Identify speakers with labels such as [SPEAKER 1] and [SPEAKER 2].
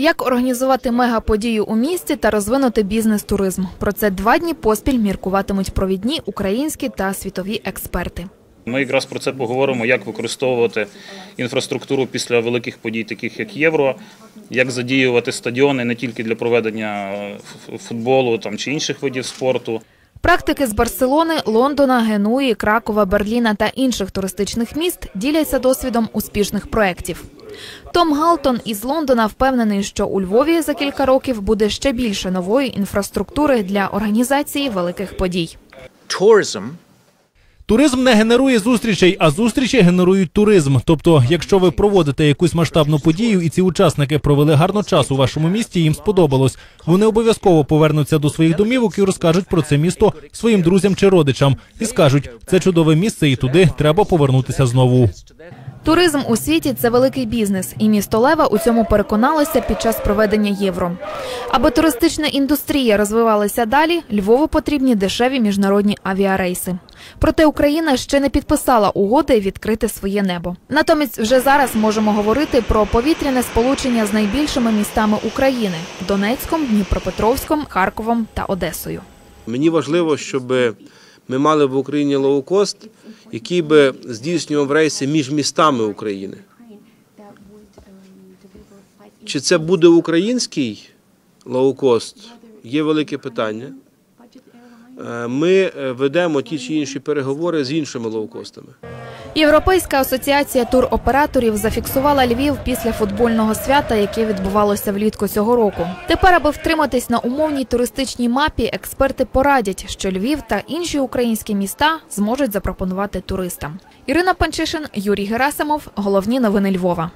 [SPEAKER 1] Як організувати мегаподію у місті та розвинути бізнес-туризм? Про це два дні поспіль міркуватимуть провідні українські та світові експерти.
[SPEAKER 2] Ми якраз про це поговоримо, як використовувати інфраструктуру після великих подій, таких як євро, як задіювати стадіони не тільки для проведення е, футболу там чи інших видів спорту.
[SPEAKER 1] Практики з Барселони, Лондона, Генуї, Кракова, Берліна та інших туристичних міст діляться досвідом успішних проєктів. Том Галтон із Лондона впевнений, що у Львові за кілька років буде ще більше нової інфраструктури для організації великих подій.
[SPEAKER 3] tourism
[SPEAKER 4] Туризм не генерує зустрічей, а зустрічі генерують туризм. Тобто, якщо ви проводите якусь масштабну подію, і ці учасники провели гарно час у вашому місті, їм сподобалось. Вони обов'язково повернуться до своїх домівок і розкажуть про це місто своїм друзям чи родичам, і скажуть, це чудове місце, і туди треба повернутися знову.
[SPEAKER 1] Туризм у світі це великий бізнес, і місто Лева у цьому переконалося під час проведення євро. Аби туристична індустрія розвивалася далі, Львову потрібні дешеві міжнародні авіарейси. Проте Україна ще не підписала угоди відкрити своє небо. Натомість, вже зараз можемо говорити про повітряне сполучення з найбільшими містами України Донецьком, Дніпропетровськом, Харковом та Одесою.
[SPEAKER 5] Мені важливо, щоб ми мали в Україні лоукост, який би здійснював рейси між містами України. Чи це буде український лоукост? Є велике питання. Е, Ми е, ведемо ті чи інші переговори з іншими лоукостами.
[SPEAKER 1] Європейська асоціація туроператорів зафіксувала Львів після футбольного свята, яке відбувалося влітку цього року. Тепер, аби втриматись на умовній туристичній мапі, експерти порадять, що Львів та інші українські міста зможуть запропонувати туристам. Ірина Панчишин, Юрій Герасимов. Головні новини Львова.